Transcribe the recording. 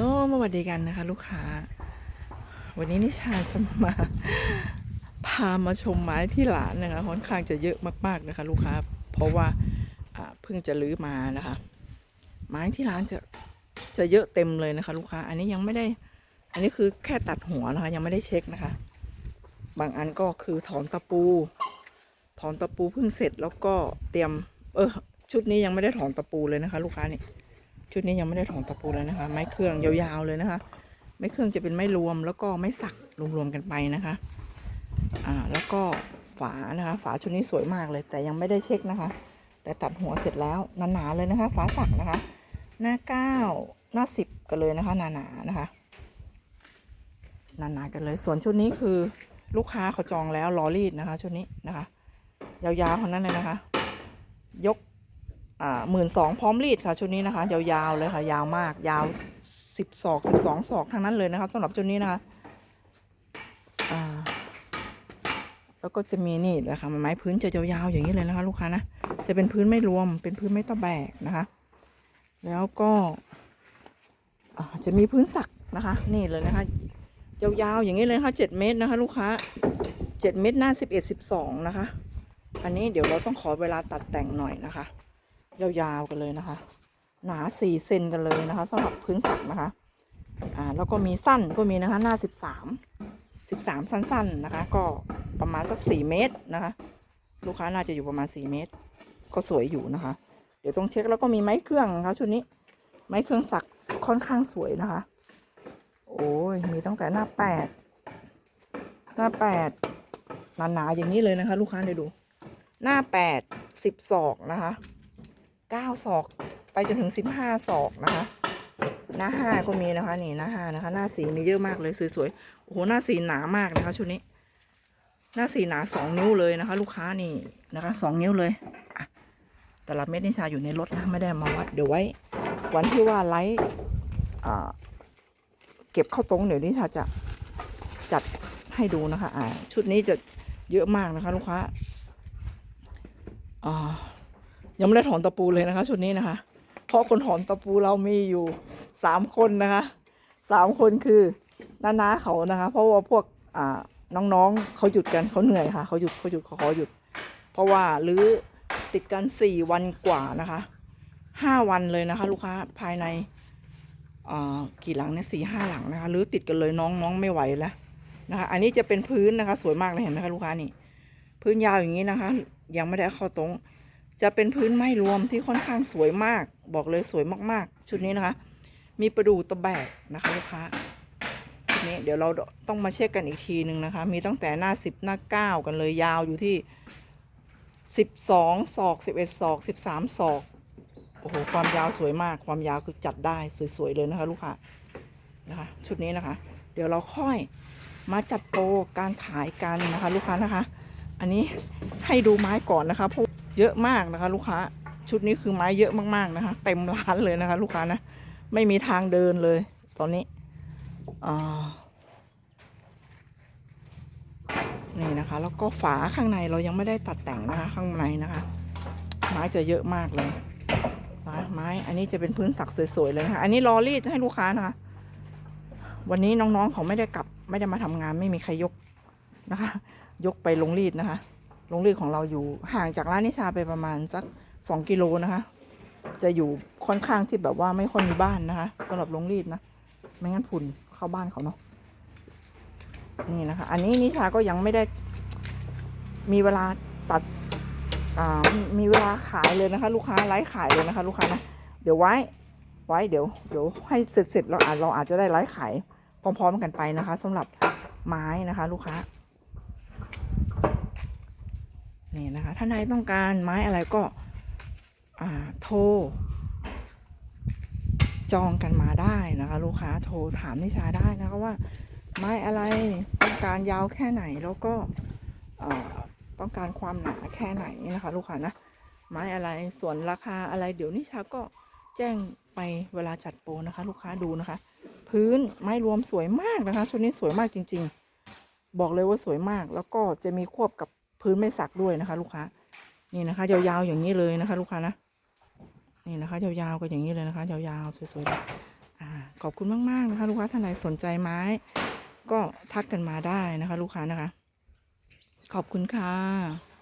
ลสวัสดีกันนะคะ ลูกค้า วันนี้นิชาจะมา พามาชมไม้ที่ร้านนะคะค่อนข้างจะเยอะมากๆนะคะ ลูกค้า เพราะว่าอ่าเพิ่งจะรื้อมานะคะ ไม้ที่ร้านจะจะเยอะเต็มเลยนะคะ ลูกค้า อันนี้ยังไม่ได้ อันนี้คือแค่ตัดหัวนะคะ ยังไม่ได้เช็คนะคะ บางอันก็คือถอนตะปู ถอนตะปูเพิ่งเสร็จแล้วก็เตรียม เออชุดนี้ยังไม่ได้ถอนตะปูเลยนะคะ ลูกค้านี่ ชุดนี้ยังไม่ได้ถอนตะปูเลยนะคะ ไม้เครื่องยาวๆเลยนะคะ ไม้เครื่องจะเป็นไม้รวมแล้วก็ไม้สักรวมๆกันไปนะคะ อ่าแล้วก็ฝานะคะ ฝาชุดนี้สวยมากเลย แต่ยังไม่ได้เช็คนะคะ แต่ตัดหัวเสร็จแล้วหนาๆเลยนะคะ ฝาสักนะคะ หน้าเก้าหน้าสิบกันเลยนะคะหนาๆนะคะหนาๆกันเลย ส่วนชุดนี้คือลูกค้าเขาจองแล้วรอรีดนะคะชุดนี้นะคะ ยาวๆคนนั้นเลยนะคะ ยก อ่าหมื่นสองพร้อมรีดค่ะชุดนี้นะคะ ยาวๆเลยค่ะ ยาวมาก ยาวสิบศอกสิบสองศอกทั้งนั้นเลยนะคะสำหรับชุดนี้นะคะอ่าแล้วก็จะมีนี่นะคะไม้พื้นจะยาวๆอย่างนี้เลยนะคะ ลูกค้านะจะเป็นพื้นไม่รวมเป็นพื้นไม่ตะแบกนะคะ แล้วก็จะมีพื้นสักนะคะ นี่เลยนะคะ ยาวๆอย่างนี้เลยค่ะเจ็ดเมตรนะคะ ลูกค้าเจ็ดเมตรหน้าสิบเอ็ดสิบสองนะคะ อันนี้เดี๋ยวเราต้องขอเวลาตัดแต่งหน่อยนะคะ ยาวๆกันเลยนะคะ หนาสี่เซนกันเลยนะคะสำหรับพื้นสักนะคะอ่าแล้วก็มีสั้นก็มีนะคะ หน้าสิบสามสิบสามสั้น ๆนะคะ ก็ประมาณสักสี่เมตรนะคะ ลูกค้าน่าจะอยู่ประมาณสี่เมตร ก็สวยอยู่นะคะ เดี๋ยวต้องเช็คแล้วก็มีไม้เครื่องนะคะชุดนี้ ไม้เครื่องสักค่อนข้างสวยนะคะ โอ้ยมีตั้งแต่หน้าแปดหน้าแปดหนาๆอย่างนี้เลยนะคะ ลูกค้าเดี๋ยวดู หน้าแปดสิบศอกนะคะ เก้าศอกไปจนถึงสิบห้าศอกนะคะ หน้าห้าก็มีนะคะนี่หน้าห้านะคะ หน้าสีมีเยอะมากเลยสวยๆโอ้โหหน้าสีหนามากนะคะชุดนี้ หน้าสีหนาสองนิ้วเลยนะคะ ลูกค้านี่นะคะสองนิ้วเลยแต่ละเม็ดนิชาอยู่ในรถนะไม่ได้มาวัดเดี๋ยวไว้ วันที่ว่าไลฟ์เก็บเข้าตรงเดี๋ยวนิชาจะจัดให้ดูนะคะ อ่า ชุดนี้จะเยอะมากนะคะ ลูกค้าอ่า ยังไม่ได้ถอนตะปูเลยนะคะ ชุดนี้นะคะ เพราะคนถอนตะปูเรามีอยู่สามคนนะคะสามคนคือน้าๆเขานะคะ เพราะว่าพวกอ่าน้องๆเขาหยุดกันเขาเหนื่อยค่ะเขาหยุดเขาหยุดเขาขอหยุด เพราะว่าหรือติดกันสี่วันกว่านะคะห้าวันเลยนะคะ ลูกค้าภายในกี่หลังเนี่ยสี่ห้าหลังนะคะหรือติดกันเลยน้องน้องไม่ไหวแล้วนะคะ อันนี้จะเป็นพื้นนะคะ สวยมากเลยเห็นไหมคะลูกค้านี่ พื้นยาวอย่างนี้นะคะ ยังไม่ได้เข้าตรง จะเป็นพื้นไม้รวมที่ค่อนข้างสวยมาก บอกเลยสวยมากๆ ชุดนี้นะคะ มีประดูตะแบกนะคะลูกค้าชุดนี้เดี๋ยวเราต้องมาเช็คกันอีกทีหนึ่งนะคะ มีตั้งแต่หน้าสิบหน้าเก้ากันเลยยาวอยู่ที่สิบสองศอกสิบเอ็ดศอกสิบสามศอกโอ้โหความยาวสวยมากความยาวคือจัดได้สวยๆเลยนะคะลูกค้านะคะชุดนี้นะคะ เดี๋ยวเราค่อยมาจัดโปรการขายกันนะคะ ลูกค้านะคะ อันนี้ให้ดูไม้ก่อนนะคะเพราะ เยอะมากนะคะ ลูกค้าชุดนี้คือไม้เยอะมากๆนะคะ เต็มร้านเลยนะคะ ลูกค้านะ ไม่มีทางเดินเลย ตอนนี้นี่นะคะ แล้วก็ฝาข้างในเรายังไม่ได้ตัดแต่งนะคะ ข้างในนะคะ ไม้จะเยอะมากเลยไม้ไม้อันนี้จะเป็นพื้นสักสวยๆเลยนะคะ อันนี้รอรีดให้ลูกค้านะคะ วันนี้น้องๆเขาไม่ได้กลับ ไม่ได้มาทำงานไม่มีใครยกนะคะ ยกไปลงรีดนะคะ โรงเรียนของเราอยู่ห่างจากร้านนิชาไปประมาณสักสองกิโลนะคะ จะอยู่ค่อนข้างที่แบบว่าไม่ค่อยมีบ้านนะคะสำหรับโรงรีดนะ ไม่งั้นฝุ่นเข้าบ้านเขาเนาะนี่นะคะ อันนี้นิชาก็ยังไม่ได้มีเวลาตัดมีเวลาขายเลยนะคะ ลูกค้าไลฟ์ขายเลยนะคะ ลูกค้านะเดี๋ยวไว้ ไว้เดี๋ยวเดี๋ยวให้เสร็จเสร็จเราอาจเราอาจจะได้ไลฟ์ขายพร้อม ๆ กันไปนะคะสำหรับไม้นะคะ ลูกค้า นี่นะคะถ้านายต้องการไม้อะไรก็โทร จองกันมาได้นะคะ ลูกค้าโทรถามนิชาได้นะคะว่า ไม้อะไรต้องการยาวแค่ไหนแล้วก็ต้องการความหนาแค่ไหนนะคะ ลูกค้านะไม้อะไรส่วนราคาอะไรเดี๋ยวนิชาก็แจ้งไปเวลาจัดโปรนะคะ ลูกค้าดูนะคะ พื้นไม้รวมสวยมากนะคะชุดนี้สวยมากจริง ๆ บอกเลยว่าสวยมาก แล้วก็จะมีควบกับ พื้นไม่สักด้วยนะคะ ลูกค้า นี่นะคะ ยาวๆอย่างนี้เลยนะคะ ลูกค้านะ นี่นะคะ ยาวๆก็อย่างนี้เลยนะคะ ยาวๆสวยๆอ่าขอบคุณมากๆนะคะ ลูกค้าท่านใดสนใจไม้ ก็ทักกันมาได้นะคะ ลูกค้านะคะ ขอบคุณค่ะ